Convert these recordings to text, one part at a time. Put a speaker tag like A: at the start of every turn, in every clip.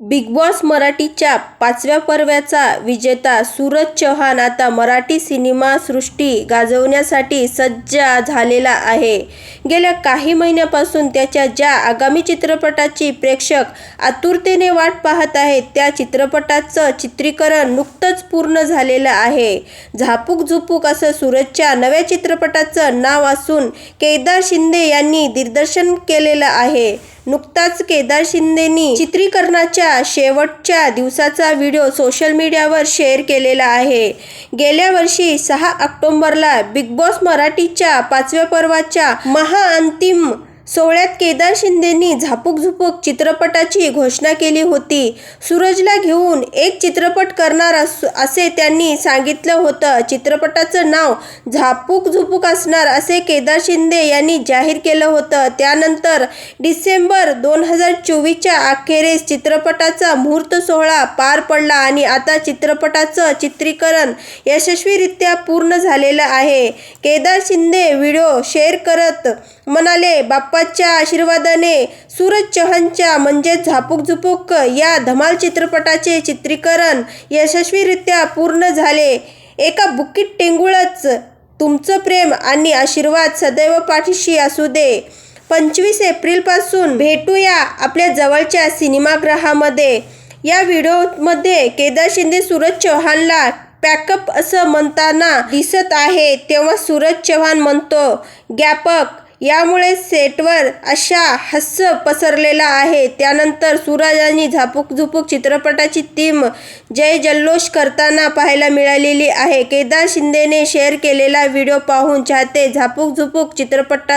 A: Big boss मराठीच्या पाचव्या पर्वाचा विजेता सूरज चव्हाण आता मराठी सिनेमासृष्टी गाजवण्यासाठी सज्ज झालेला आहे. गेल्या काही महिन्यापासून त्याच्या ज्या आगामी चित्रपटाची प्रेक्षक आतुरतेने वाट पाहत आहेत त्या चित्रपटाचं चित्रीकरण नुकतंच पूर्ण झालेलं आहे. झापूक झुपूक असं सूरजच्या नव्या चित्रपटाचं नाव असून केदार शिंदे यांनी दिग्दर्शन केलेलं आहे. नुकताच केदार शिंदेनी चित्रीकरणाच्या शेवटच्या दिवसाचा व्हिडिओ सोशल मीडियावर शेअर केलेला आहे. गेल्या वर्षी सहा ऑक्टोबरला बिग बॉस मराठीच्या पाचव्या पर्वाच्या महाअंतिम सोहळ्यात केदार शिंदेनी झापूक झुपूक चित्रपटाची घोषणा केली होती. सूरजला घेऊन एक चित्रपट करणार असे त्यांनी सांगितलं होतं. चित्रपटाचं नाव झापूक झुपूक असणार असे केदार शिंदे यांनी जाहीर केलं होतं. त्यानंतर डिसेंबर दोन हजार चोवीसच्या अखेरीस चित्रपटाचा मुहूर्त सोहळा पार पडला आणि आता चित्रपटाचं चित्रीकरण यशस्वीरित्या पूर्ण झालेलं आहे. केदार शिंदे व्हिडिओ शेअर करत म्हणाले बाप्पाच्या आशीर्वादाने सूरज चहनच्या म्हणजेच झापूक झुपूक या धमाल चित्रपटाचे चित्रीकरण यशस्वीरित्या पूर्ण झाले. एका बुकीत टेंगुळच तुमचं प्रेम आणि आशीर्वाद सदैव पाठीशी असू दे. पंचवीस एप्रिलपासून भेटूया आपल्या जवळच्या सिनेमागृहामध्ये. या व्हिडिओमध्ये केदार शिंदे सूरज चव्हाणला पॅकअप असं म्हणताना दिसत आहे तेव्हा सूरज चव्हाण म्हणतो गॅपक यामुळे सेटवर अशा हास्य पसरलेला आहे. त्यानंतर सूरज आणि झापूक झुपूक चित्रपटाची टीम जय जल्लोष करताना पाहायला मिळालेली आहे. केदार शिंदेने शेअर केलेला व्हिडिओ पाहून चाहते झापूक झुपूक चित्रपट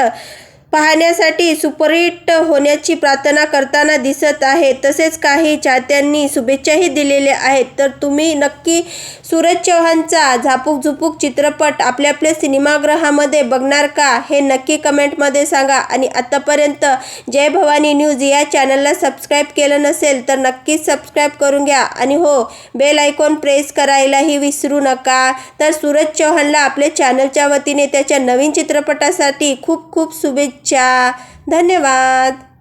A: पाहण्यासाठी सुपरहिट होण्याची प्रार्थना करताना दिसत आहे. तसेच काही चाहत्यांनी शुभेच्छाही दिलेल्या आहेत. तर तुम्ही नक्की सूरज चौहानचा झापूक झुपूक चित्रपट आपल्या आपल्या सिनेमागृहामध्ये बघणार का? हे नक्की कमेंटमध्ये सांगा. आणि आतापर्यंत जय भवानी न्यूज या चॅनलला सबस्क्राईब केलं नसेल तर नक्कीच सबस्क्राईब करून घ्या. आणि हो बेल आयकॉन प्रेस करायलाही विसरू नका. तर सूरज चौहानला आपल्या चॅनलच्या वतीने त्याच्या नवीन चित्रपटासाठी खूप खूप शुभेच्छा. धन्यवाद.